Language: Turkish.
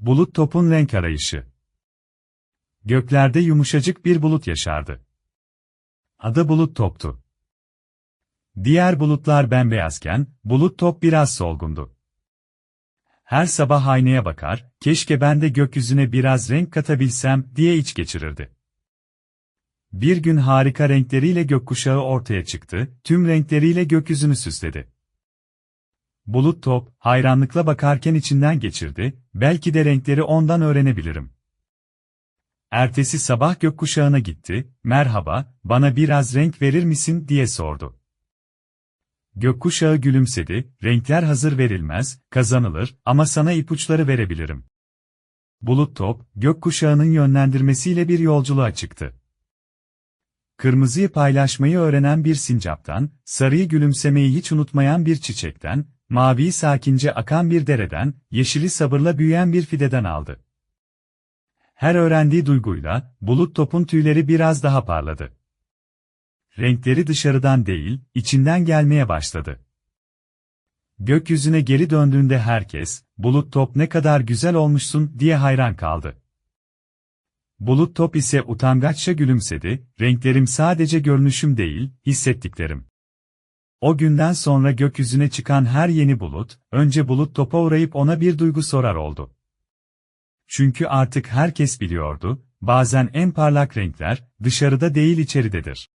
Bulut topun renk arayışı. Göklerde yumuşacık bir bulut yaşardı. Adı bulut toptu. Diğer bulutlar bembeyazken, bulut top biraz solgundu. Her sabah aynaya bakar, keşke ben de gökyüzüne biraz renk katabilsem diye iç geçirirdi. Bir gün harika renkleriyle gökkuşağı ortaya çıktı, tüm renkleriyle gökyüzünü süsledi. Bulut top, hayranlıkla bakarken içinden geçirdi, belki de renkleri ondan öğrenebilirim. Ertesi sabah gökkuşağına gitti, merhaba, bana biraz renk verir misin diye sordu. Gökkuşağı gülümsedi, renkler hazır verilmez, kazanılır ama sana ipuçları verebilirim. Bulut top, gökkuşağının yönlendirmesiyle bir yolculuğa çıktı. Kırmızıyı paylaşmayı öğrenen bir sincaptan, sarıyı gülümsemeyi hiç unutmayan bir çiçekten, maviyi sakince akan bir dereden, yeşili sabırla büyüyen bir fideden aldı. Her öğrendiği duyguyla, bulut topun tüyleri biraz daha parladı. Renkleri dışarıdan değil, içinden gelmeye başladı. Gökyüzüne geri döndüğünde herkes, bulut top ne kadar güzel olmuşsun diye hayran kaldı. Bulut top ise utangaçça gülümsedi, renklerim sadece görünüşüm değil, hissettiklerim. O günden sonra gökyüzüne çıkan her yeni bulut, önce bulut topa uğrayıp ona bir duygu sorar oldu. Çünkü artık herkes biliyordu, bazen en parlak renkler, dışarıda değil içeridedir.